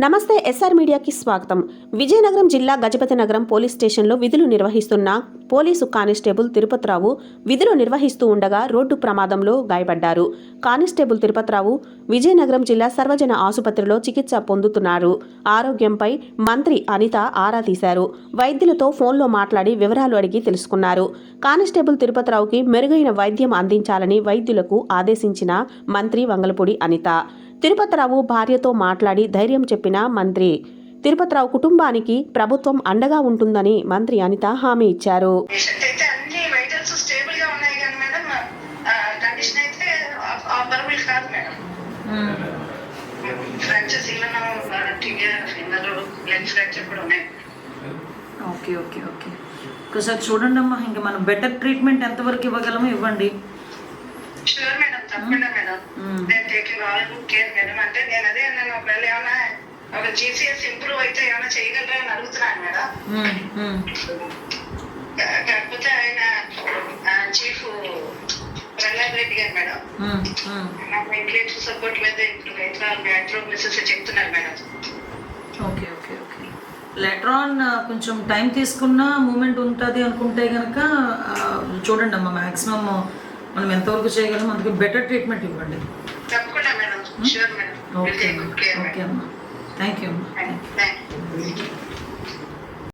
నమస్తే ఎస్ఆర్ మీడియాకి స్వాగతం. విజయనగరం జిల్లా గజపతి నగరం పోలీస్ స్టేషన్లో విధులు నిర్వహిస్తున్న పోలీసు కానిస్టేబుల్ తిరుపతిరావు విధులు నిర్వహిస్తూ ఉండగా రోడ్డు ప్రమాదంలో గాయపడ్డారు. కానిస్టేబుల్ తిరుపతిరావు విజయనగరం జిల్లా సర్వజన ఆసుపత్రిలో చికిత్స పొందుతున్నారు. ఆరోగ్యంపై మంత్రి అనిత ఆరా తీశారు. వైద్యులతో ఫోన్లో మాట్లాడి వివరాలు అడిగి తెలుసుకున్నారు. కానిస్టేబుల్ తిరుపతిరావుకి మెరుగైన వైద్యం అందించాలని వైద్యులకు ఆదేశించిన మంత్రి వంగలపూడి అనిత. తిరుపతిరావు భార్యతో మాట్లాడి ధైర్యం చెప్పిన మంత్రి. తిరుపతిరావు కుటుంబానికి ప్రభుత్వం అండగా ఉంటుందని మంత్రి అనిత హామీ ఇచ్చారు. ఓకే ఓకే ఓకే ఒకసారి చూడండి అమ్మా ఇంకా మనం బెటర్ ట్రీట్మెంట్ ఎంతవరకు ఇవ్వగలమో ఇవ్వండి. షూర్ మేడం తప్పకుండా మేడం. మ్మ్. నేను taking all good care madam అంటే నేను అదే నేను ఒకవేళ ఏమైనా ఒక జీసీఎస్ ఇంప్రూవ్ అయితే ఏమైనా చేయగలరా అని అడుగుతున్నాను మేడం. కాకపోతే ఆయన చీఫ్ ప్రహ్లాద్ రెడ్డి గారు మేడం. నాకు ఇంగ్లీష్ సపోర్ట్ మీద ఇప్పుడు బ్యాక్గ్రౌండ్ మిస్సెస్ చెప్తున్నారు madam. Okay okay okay. Letter on కొంచెం టైం తీసుకున్న మూమెంట్ ఉంటుంది అనుకుంటే కనుక చూడండి అమ్మ మ్యాక్సిమమ్ మనం ఎంతవరకు చేయగలం అందుకే బెటర్ ట్రీట్మెంట్ ఇవ్వండి. ఓకే ఓకే అమ్మా. థ్యాంక్ యూ అమ్మా.